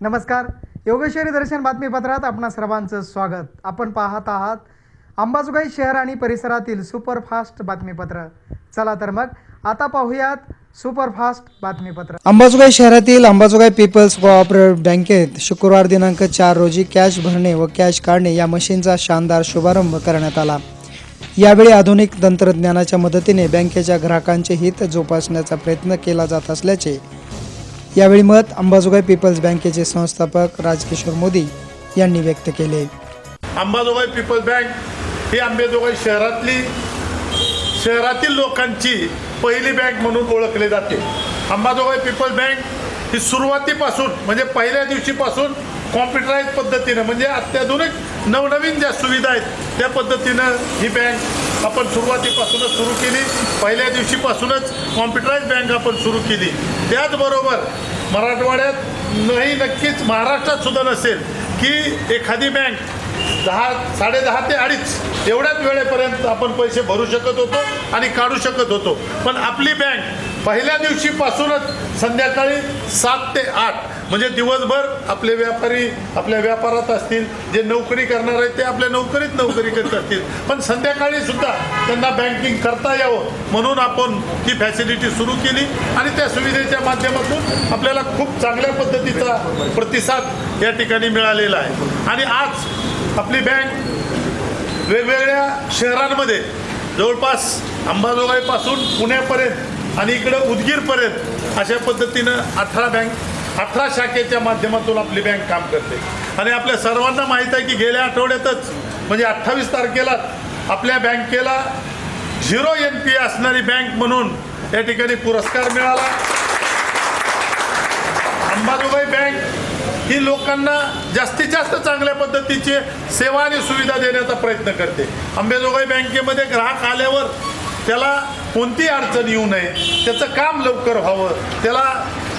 नमस्कार. योगेश्वरी दर्शन बातमीपत्रात आपणा सर्वांचं स्वागत. आपण पाहत आहात अंबाजोगाई शहर आणि परिसरातील सुपरफास्ट बातमीपत्र. चला तर मग आता पाहूयात सुपरफास्ट बातमीपत्र. अंबाजोगाई शहरातील अंबाजोगाई पीपल्स कोऑपरेटिव्ह बँकेत शुक्रवार दिनांक चार रोजी कॅश भरणे व कॅश काढणे या मशीनचा शानदार शुभारंभ करण्यात आला. यावेळी आधुनिक तंत्रज्ञानाच्या मदतीने बँकेच्या ग्राहकांचे हित जोपासण्याचा प्रयत्न केला जात असल्याचे यावेळी मत अंबाजोगाई पीपल्स बँकेचे संस्थापक राजकिशोर मोदी यांनी व्यक्त केले. अंबाजोगाई पीपल्स बँक ही अंबाजोगाई शहरातली शहरातील लोकांची पहिली बँक म्हणून ओळखली जाते. अंबाजोगाई पीपल्स बँक ही सुरुवातीपासून म्हणजे पहिल्या दिवशीपासून कॉम्प्युटराईज पद्धतीनं म्हणजे अत्याधुनिक नवनवीन ज्या सुविधा आहेत त्या पद्धतीनं ही बँक आपण सुरुवातीपासूनच सुरू केली. पहिल्या दिवशीपासूनच कॉम्प्युटराईज बँक आपण सुरू केली. त्याचबरोबर मराठवाड्यात नाही नक्कीच महाराष्ट्रात सुद्धा नसेल की एखादी बँक दहा साडेदहा ते अडीच एवढ्याच वेळेपर्यंत आपण पैसे भरू शकत होतो आणि काढू शकत होतो. पण आपली बँक पहिल्या दिवशीपासूनच संध्याकाळी सात ते आठ म्हणजे दिवसभर आपले व्यापारी आपल्या व्यापारात असतील जे नोकरी करणार आहेत ते आपल्या नोकरीत नोकरी करत असतील. पण संध्याकाळी सुद्धा त्यांना बँकिंग करता यावं म्हणून आपण ती फॅसिलिटी सुरू केली आणि त्या सुविधेच्या माध्यमातून आपल्याला खूप चांगल्या पद्धतीचा प्रतिसाद या ठिकाणी मिळालेला आहे. आणि आज आपली बँक वेगवेगळ्या शहरांमध्ये जवळपास अंबाजोगाईपासून पुण्यापर्यंत आणि इकडं उदगीरपर्यंत अशा पद्धतीनं अठरा बँक अठरा शाखेच्या माध्यमातून आपली बँक काम करते. आणि आपल्या सर्वांना माहीत आहे की गेल्या आठवड्यातच म्हणजे अठ्ठावीस तारखेला आपल्या बँकेला झिरो एन पी असणारी बँक म्हणून या ठिकाणी पुरस्कार मिळाला. अंबाजोगाई बँक ही लोकांना जास्तीत जास्त चांगल्या पद्धतीची सेवा आणि सुविधा देण्याचा प्रयत्न करते. अंबाजोगाई बँकेमध्ये ग्राहक आल्यावर त्याला कोणती अडचण येऊ नये. त्याचं काम लवकर व्हावं. त्याला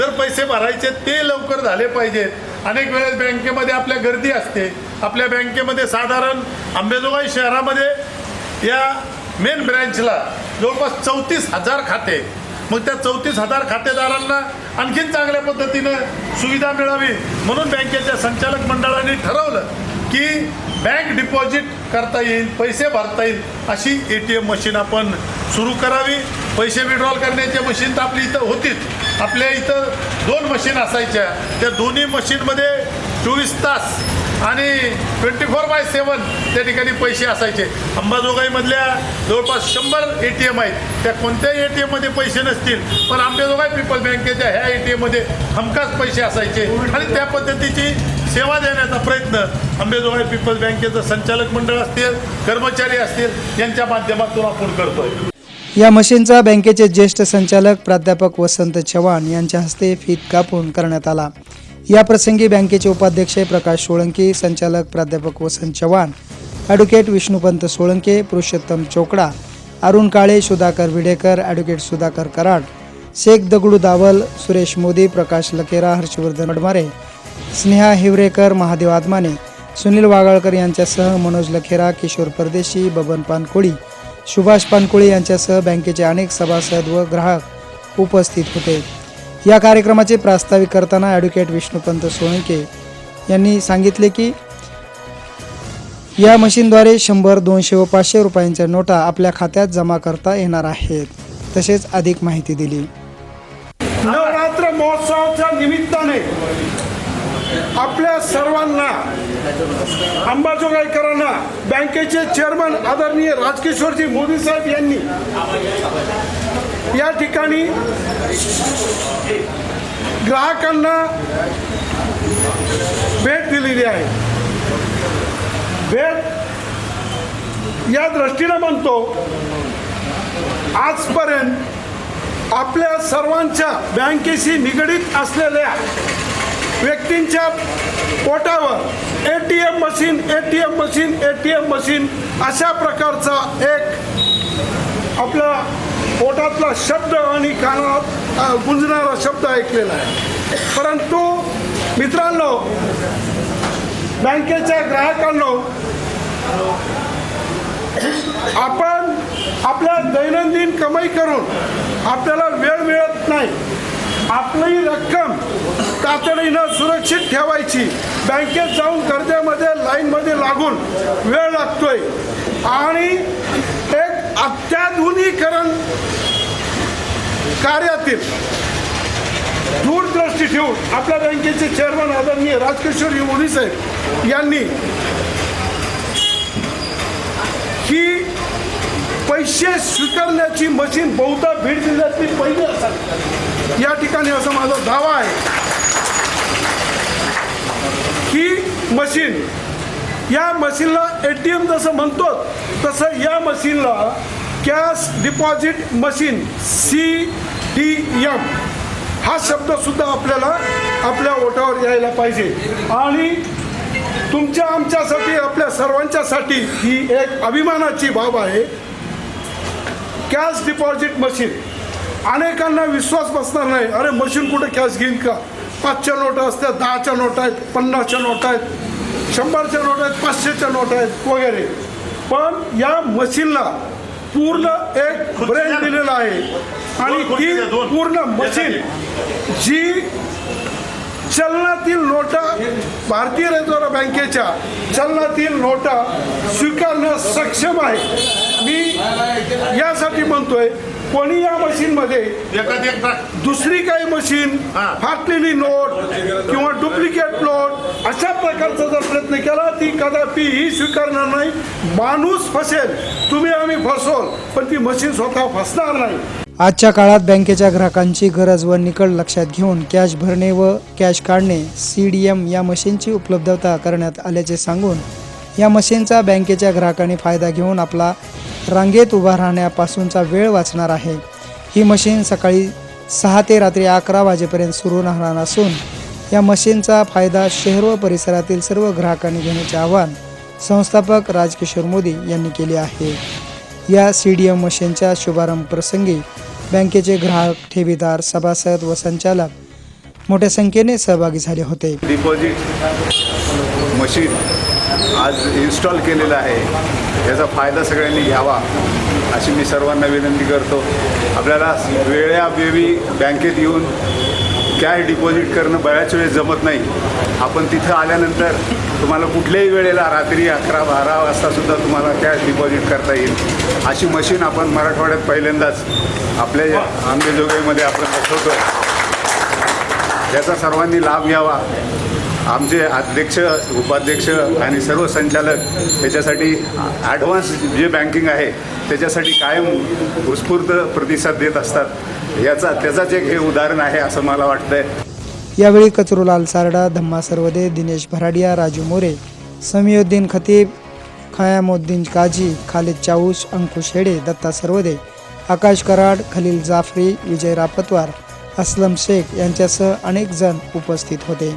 जर पैसे भरायचे ते लवकर झाले पाहिजेत अनेक वेळेस बँकेमध्ये आपल्या गर्दी असते. आपल्या बँकेमध्ये साधारण अंबेजोगाई शहरामध्ये या मेन ब्रँचला जवळपास चौतीस हजार खाते. मग त्या चौतीस हजार खातेदारांना आणखीन चांगल्या पद्धतीनं सुविधा मिळावी म्हणून बँकेच्या संचालक मंडळाने ठरवलं की बँक डिपॉझिट करता येईल पैसे भरता येईल अशी ए टी एम मशीन आपण सुरू करावी. पैसे विड्रॉल करण्याची मशीन तर आपली इथं होतीच. आपल्या इथं दोन मशीन असायच्या. त्या दोन्ही मशीनमध्ये चोवीस तास आणि ट्वेंटी फोर बाय सेवन त्या ठिकाणी पैसे असायचे. अंबाजोगाईमधल्या जवळपास शंभर ए टी एम आहेत. त्या कोणत्याही ए टी एममध्ये पैसे नसतील पण अंबाजोगाई पीपल बँकेच्या ह्या ए टी एममध्ये हमखास पैसे असायचे. आणि त्या पद्धतीची सेवा देण्याचा प्रयत्न अंबेजोगाई पीपल बँकेचं संचालक मंडळ असतील कर्मचारी असतील यांच्या माध्यमातून आपण करतोय. या मशीनचा बँकेचे ज्येष्ठ संचालक प्राध्यापक वसंत चव्हाण यांच्या हस्ते फीत कापून करण्यात आला. या प्रसंगी बँकेचे उपाध्यक्ष प्रकाश सोळंकी संचालक प्राध्यापक वसंत चव्हाण ॲडव्होकेट विष्णुपंत सोळंके पुरुषोत्तम चोकडा अरुण काळे सुधाकर विडेकर ॲडव्होकेट सुधाकर कराड शेख दगडू दावल सुरेश मोदी प्रकाश लकेरा हर्षवर्धन वडमारे स्नेहा हिवरेकर महादेव आदमाने सुनील वागळकर यांच्यासह मनोज लखेरा किशोर परदेशी बबन पानकोळी सुभाष पानकुळे यांच्यासह बँकेचे अनेक सभासद व ग्राहक उपस्थित होते. या कार्यक्रमाचे प्रास्ताविक करताना ॲडव्होकेट विष्णुपंत सोळंके यांनी सांगितले की या मशीनद्वारे शंभर दोनशे व पाचशे रुपयांच्या नोटा आपल्या खात्यात जमा करता येणार आहेत. तसेच अधिक माहिती दिली. नवरात्र महोत्सवाच्या निमित्ताने आपल्या सर्वांना अंबाजोगाईकरांना बँकेचे चेअरमन आदरणीय राजकिशोरजी मोदी साहेब यांनी या ठिकाणी ग्राहकांना भेट दिलेली आहे. भेट या दृष्टीनं म्हणतो आजपर्यंत आपल्या सर्वांच्या बँकेशी निगडीत असलेल्या व्यक्तींच्या पोटावर A T M machine A T M machine A T M machine अशा प्रकारचा एक आपला पोटातला शब्द आणि कानात गुंजणारा शब्द ऐकलेला आहे. परंतु मित्रांनो बँकेच्या ग्राहकांनो आपण आपल्या दैनंदिन कमाई करून आपल्याला वेळ मिळत नाही. आपली रक्कम तातडीनं सुरक्षित ठेवायची. बँकेत जाऊन गर्दीमध्ये लाईनमध्ये लागून वेळ लागतोय. आणि एक अत्याधुनिकरण कार्यातील दूरदृष्टी ठेवून आपल्या बँकेचे चेअरमन आदरणीय राजकिशोर मोदी साहेब यांनी ही पैसे स्वीकारण्याची मशीन बहुधा बीड जिल्ह्यातली पहिली असावी. या ठिकाणी असा माझा दावा आहे. ही मशीन या मशीनला ए टी एम जसं म्हणतो तसं या मशीनला cash deposit machine C D M हा शब्दसुद्धा आपल्याला आपल्या ओठावर यायला पाहिजे. आणि तुमच्या आमच्यासाठी आपल्या सर्वांच्यासाठी ही एक अभिमानाची बाब आहे. कॅश डिपॉझिट मशीन अनेकांना विश्वास बसणार नाही अरे मशीन कुठं कॅश घेईन का? पाचच्या नोटा असतात दहाच्या नोटा आहेत पन्नासच्या नोटा आहेत शंभरच्या नोटा आहेत पाचशेच्या नोटा आहेत वगैरे. पण या मशीनला पूर्ण एक ब्रेन दिलेला आहे. आणि ती. पूर्ण मशीन जी चलनातील नोटा भारतीय रिझर्व्ह बँकेच्या चलनातील नोटा स्वीकारण्यास सक्षम आहे. मी यासाठी म्हणतोय कोणी या मशीनमध्ये दुसरी काही मशीन. फाटलेली नोट किंवा डुप्लिकेट नोट अशा प्रकारचा जर प्रयत्न केला ती कदापि ही स्वीकारणार नाही. माणूस फसेल तुम्ही आम्ही फसवल पण ती मशीन स्वतः फसणार नाही. आजच्या काळात बँकेच्या ग्राहकांची गरज व निकड लक्षात घेऊन कॅश भरणे व कॅश काढणे सी डी एम या मशीनची उपलब्धता करण्यात आल्याचे सांगून या मशीनचा बँकेच्या ग्राहकांनी फायदा घेऊन आपला रांगेत उभा राहण्यापासूनचा वेळ वाचणार आहे. ही मशीन सकाळी सहा ते रात्री अकरा वाजेपर्यंत सुरू राहणार असून या मशीनचा फायदा शहर व परिसरातील सर्व ग्राहकांनी घेण्याचे आवाहन संस्थापक राजकिशोर मोदी यांनी केले आहे. या सी डी एम मशीनच्या शुभारंभ प्रसंगी बँकेचे ग्राहक ठेवीदार सभासद व संचालक मोठ्या संख्येने सहभागी झाले होते. डिपॉझिट मशीन आज इन्स्टॉल केलेलं आहे. याचा फायदा सगळ्यांनी घ्यावा अशी मी सर्वांना विनंती करतो. आपल्याला वेळावेळी बँकेत येऊन कॅश डिपॉझिट करणं बऱ्याच वेळेस जमत नाही. आपण तिथं आल्यानंतर तुम्हाला कुठल्याही वेळेला रात्री अकरा बारा वाजतासुद्धा तुम्हाला कॅश डिपॉझिट करता येईल. अशी मशीन आपण मराठवाड्यात पहिल्यांदाच आपल्या आंबेजोगाईमध्ये आपण बसवतो याचा सर्वांनी लाभ घ्यावा. आमचे अध्यक्ष उपाध्यक्ष आणि सर्व संचालक याच्यासाठी ॲडव्हान्स जे बँकिंग आहे त्याच्यासाठी कायम उत्स्फूर्त प्रतिसाद देत असतात. याचा त्याचाच एक हे उदाहरण आहे असं मला वाटतंय. यावेळी कचरूलाल सारडा धम्मा सर्वदे दिनेश भराडिया राजू मोरे समीउद्दीन खतीब खयामुद्दीन काजी खालिद चाऊस अंकुश हेडे दत्ता सर्वदे आकाश कराड खलील जाफरी विजय रापतवार असलम शेख यांच्यासह अनेक जण उपस्थित होते.